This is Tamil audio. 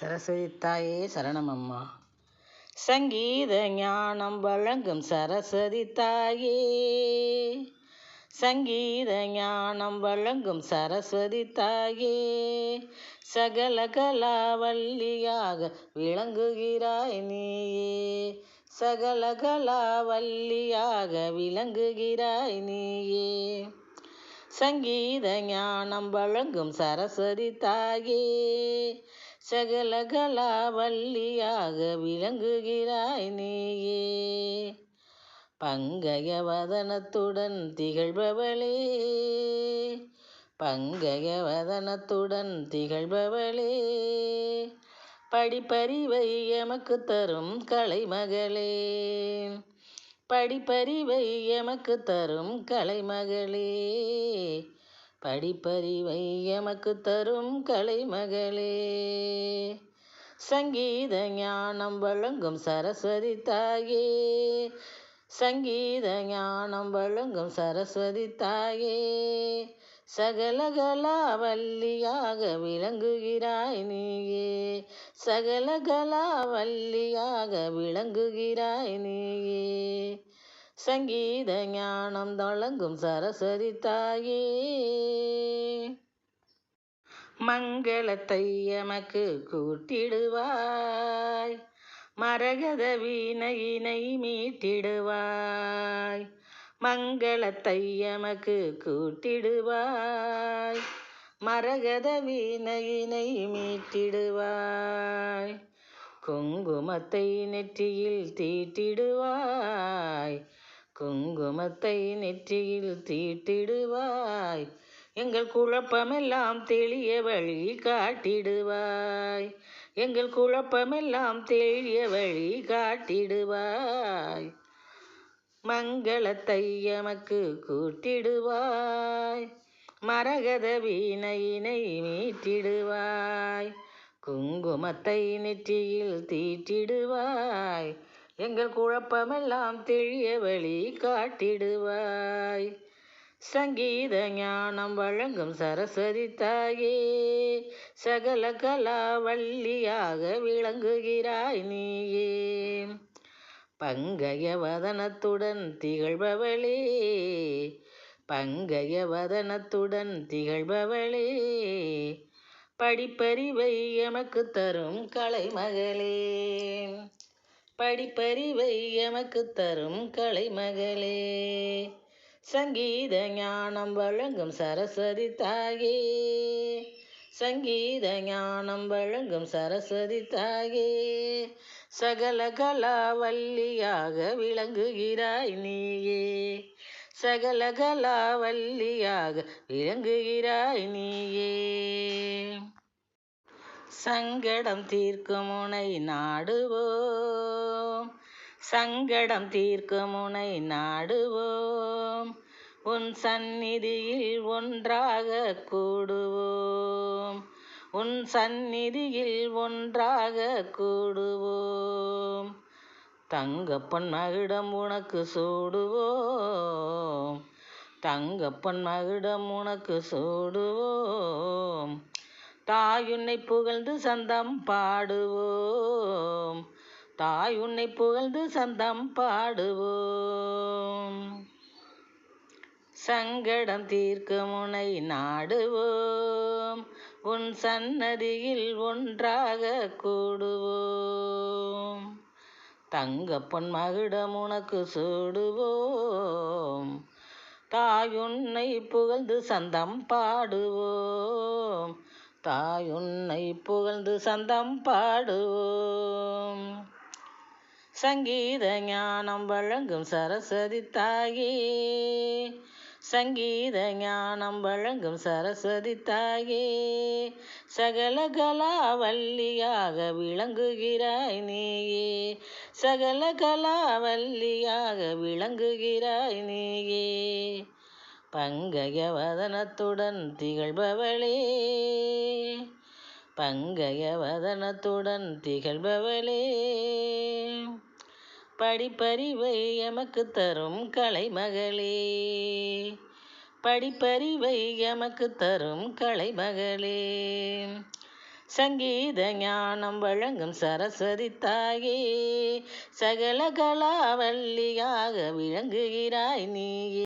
சரஸ்வதி தாயே சரணமம்மா. சங்கீத ஞானம் வழங்கும் சரஸ்வதி தாயே சங்கீத ஞானம் வழங்கும் சரஸ்வதி தாயே சகல கலாவல்லியாக விளங்குகிறாய் நீயே. சகல கலாவல்லியாக விளங்குகிறாய் நீயே. சங்கீத ஞானம் வழங்கும் சரஸ்வதி தாயே. சகல கலாவல்லியாக விளங்குகிறாய் நீயே. பங்கய வதனத்துடன் திகழ்பவளே. பங்கய வதனத்துடன் திகழ்பவளே. படிப்பறிவை எமக்கு தரும் கலைமகளே. படிப்பறிவை எமக்கு தரும் கலைமகளே. படிப்பறிவை எமக்கு தரும் கலைமகளே. சங்கீத ஞானம் வழங்கும் சரஸ்வதி தாயே. சங்கீத ஞானம் வழங்கும் சரஸ்வதி தாயே. சகலகலாவல்லியாக விளங்குகிறாய் நீயே. சகலகலாவல்லியாக விளங்குகிறாய் நீயே. சங்கீத ஞானம் வழங்கும் சரஸ்வதி தாயே. மங்களத்தை எமக்கு கூட்டிடுவாய். மரகத வீணையினை மீட்டிடுவாய். மங்களத்தை எமக்கு கூட்டிடுவாய். மரகத வீணையினை மீட்டிடுவாய். குங்குமத்தை நெற்றியில் தீட்டிடுவாய். குங்குமத்தை நெற்றியில் தீட்டிடுவாய். எங்கள் குழப்பமெல்லாம் தெளிய வழி காட்டிடுவாய். எங்கள் குழப்பமெல்லாம் தெளிய வழி காட்டிடுவாய். மங்களத்தை எமக்கு கூட்டிடுவாய். மரகத வீணையினை மீட்டிடுவாய். குங்குமத்தை நெற்றியில் தீட்டிடுவாய். எங்கள் குழப்பமெல்லாம் தெளிய வழி காட்டிடுவாய். சங்கீத ஞானம் வழங்கும் சரஸ்வதி தாயே சகல கலா வள்ளியாக விளங்குகிறாய் நீயே. பங்கய வதனத்துடன் திகழ்பவளே. பங்கய வதனத்துடன் திகழ்பவளே. படிப்பறிவை எமக்கு தரும் கலைமகளே. படிப்பறிவை எமக்கு தரும் கலைமகளே. சங்கீத ஞானம் வழங்கும் சரஸ்வதி தாயே. சங்கீத ஞானம் வழங்கும் சரஸ்வதி தாயே. சகல கலாவல்லியாக விளங்குகிறாய் நீயே. சகல கலாவல்லியாக விளங்குகிறாய் நீயே. சங்கடம் தீர்க்கும் முனை நாடுவோம். சங்கடம் தீர்க்கும் முனை நாடுவோம். உன் சந்நிதியில் ஒன்றாக கூடுவோம். உன் சந்நிதியில் ஒன்றாக கூடுவோம். தங்கப்பன் மகிடம் உனக்கு சூடுவோம். தங்கப்பன் மகிடம் உனக்கு சூடுவோம். தாயுன்னை புகழ்ந்து சந்தம் பாடுவோம். தாய் உன்னை புகழ்ந்து சந்தம் பாடுவோம். சங்கடம் தீர்க்க முனை நாடுவோம். உன் சன்னதியில் ஒன்றாக கூடுவோம். தங்கப்பன் மகிடம் உனக்கு சூடுவோம். தாயுன்னை புகழ்ந்து சந்தம் பாடுவோம். தாயுன்னை புகழ்ந்து சந்தம் பாடுவோம். சங்கீத ஞானம் வழங்கும் சரஸ்வதி தாயே. சங்கீத ஞானம் வழங்கும் சரஸ்வதி தாயே. சகல கலாவல்லியாக விளங்குகிறாய் நீயே. சகல கலாவல்லியாக விளங்குகிறாய் நீயே. பங்கய வதனத்துடன் திகழ்பவளே. பங்கய வதனத்துடன் திகழ்பவளே. படிப்பறிவை எமக்கு தரும் கலைமகளே. படிப்பறிவை எமக்கு தரும் கலைமகளே. சங்கீத ஞானம் வழங்கும் சரஸ்வதி தாயே. சகல கலாவல்லியாக விளங்குகிறாய் நீயே.